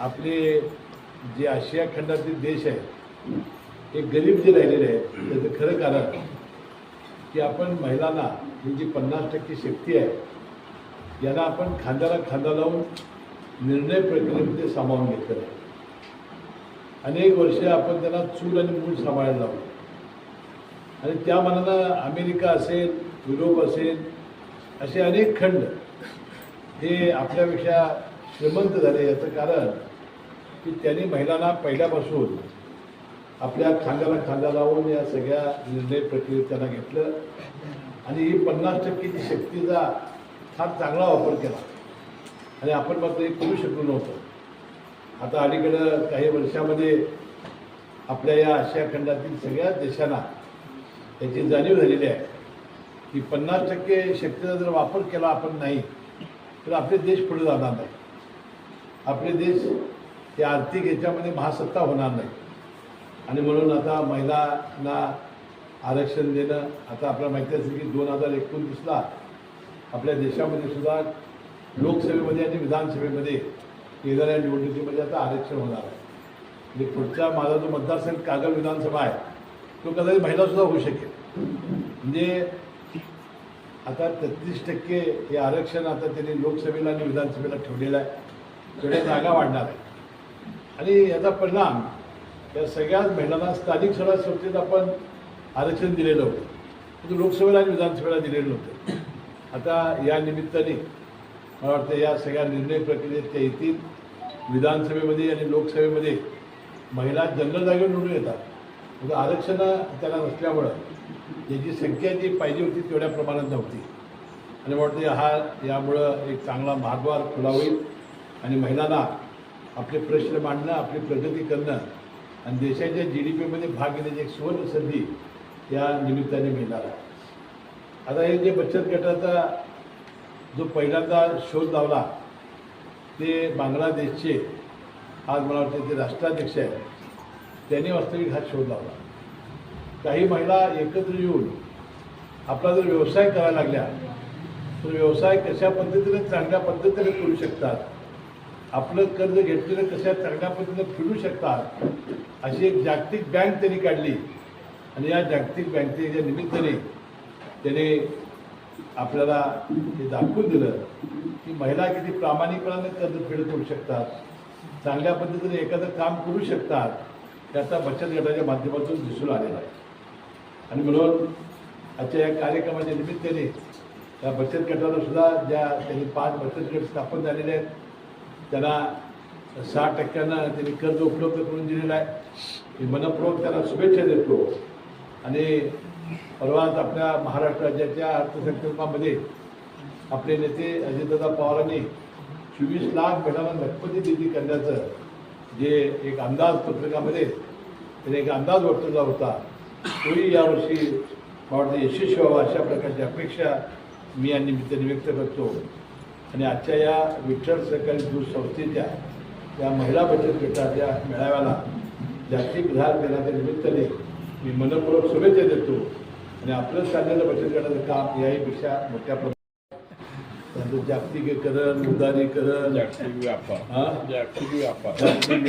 आपले जे आशिया खंडातील देश आहेत हे गरीब जे राहिलेले आहेत त्याचं खरं कारण की आपण महिलांना ही जी पन्नास टक्के शक्ती आहे याला आपण खांद्याला खांदा लावून निर्णय प्रक्रियेमध्ये सामावून घेतलेलं आहे. अनेक वर्ष आपण त्यांना चूल आणि मूल सांभाळायला लावलं. आणि त्या मनानं अमेरिका असेल युरोप असेल असे अनेक खंड हे आपल्यापेक्षा श्रीमंत झाले याचं कारण की त्यांनी महिलांना पहिल्यापासून आपल्या खांद्याला खांदा लावून या सगळ्या निर्णय प्रक्रियेत त्यांना घेतलं. आणि ही पन्नास टक्केची शक्तीचा फार चांगला वापर केला. आणि आपण मात्र हे करू शकलो नव्हतो. आता अलीकडं काही वर्षामध्ये आपल्या या आशिया खंडातील सगळ्या देशांना याची जाणीव झालेली आहे की पन्नास टक्के शक्तीचा जर वापर केला आपण नाही तर आपले देश पुढे जाणार नाही. आपले देश हे आर्थिक याच्यामध्ये महासत्ता होणार नाही. आणि म्हणून आता महिलांना आरक्षण देणं आता आपल्याला माहिती असेल की दोन हजार एकोणतीसला आपल्या देशामध्ये सुद्धा लोकसभेमध्ये आणि विधानसभेमध्ये येणाऱ्या निवडणुकीमध्ये आता आरक्षण होणार आहे. म्हणजे पुढचा माझा जो मतदारसंघ कागल विधानसभा आहे तो कदाचित महिलासुद्धा होऊ शकेल. म्हणजे आता तेहतीस टक्के हे आरक्षण आता त्यांनी लोकसभेला आणि विधानसभेला ठेवलेलं आहे. थोड्या जागा वाढणार आहे. आणि याचा परिणाम या सगळ्याच महिलांना स्थानिक स्वराज संस्थेत आपण आरक्षण दिलेलं होतं. परंतु लोकसभेला आणि विधानसभेला दिलेलं नव्हतं आता या निमित्ताने मला वाटतं या सगळ्या निर्णय प्रक्रियेत त्या येतील. विधानसभेमध्ये आणि लोकसभेमध्ये महिला जनरल जागेवर निवडून येतात. म्हणजे आरक्षण त्याला नसल्यामुळं याची संख्या जी पाहिजे होती तेवढ्या प्रमाणात नव्हती. आणि मला वाटतं हा यामुळं एक चांगला महाद्वार खुला होईल आणि महिलांना आपले प्रश्न मांडणं आपली प्रगती करणं आणि देशाच्या जी डी पीमध्ये भाग घेण्याची एक सुवर्ण संधी या निमित्ताने मिळणार आहे. आता हे जे बचत गटाचा जो पहिल्यांदा शोध लावला ते बांगलादेशचे आज मला वाटतं ते राष्ट्राध्यक्ष आहेत त्यांनी वास्तविक हा शोध लावला. काही महिला एकत्र येऊन आपला जर व्यवसाय करायला लागल्या तर व्यवसाय कशा पद्धतीने चांगल्या पद्धतीने करू शकतात? आपलं कर्ज घेतलेलं कशा चांगल्या पद्धतीने फिरू शकतात? अशी एक जागतिक बँक त्यांनी काढली. आणि या जागतिक बँकेच्या निमित्ताने त्याने आपल्याला हे दाखवून दिलं की महिला किती प्रामाणिकपणाने कर्ज फेड करू शकतात चांगल्या पद्धतीने एखादं काम करू शकतात त्याचा बचत गटाच्या माध्यमातून दिसून आलेला आहे. आणि म्हणून आजच्या या कार्यक्रमाच्या निमित्ताने त्या बचत गटाला सुद्धा ज्या त्यांनी पाच बचत गट स्थापन झालेले आहेत त्यांना सहा टक्क्यानं त्यांनी कर्ज उपलब्ध करून दिलेलं आहे. मी मनपूर्वक त्यांना शुभेच्छा देतो. आणि परवाच आपल्या महाराष्ट्र राज्याच्या अर्थसंकल्पामध्ये आपले नेते अजितदादा पवारांनी चोवीस लाख महिलांना लखपती निधी करण्याचं जे एक अंदाज पत्रकामध्ये त्याने एक अंदाज वर्तवला होता. तोही यावर्षी वाटतं यशस्वी व्हावा अशा प्रकारची अपेक्षा मी या निमित्ताने व्यक्त करतो. आणि आजच्या या विठ्ठल सहकारी दूध संस्थेच्या या महिला बचत गटाच्या मेळाव्याला जागतिक धार देण्याच्या निमित्ताने मी मनपूर्वक शुभेच्छा देतो. आणि आपलं चाललेलं बचत गटाचं काम याहीपेक्षा मोठ्या प्रमाणात जागतिकीकरण उदारीकरण. जागतिक व्यापार. हा? जागतिक व्यापार.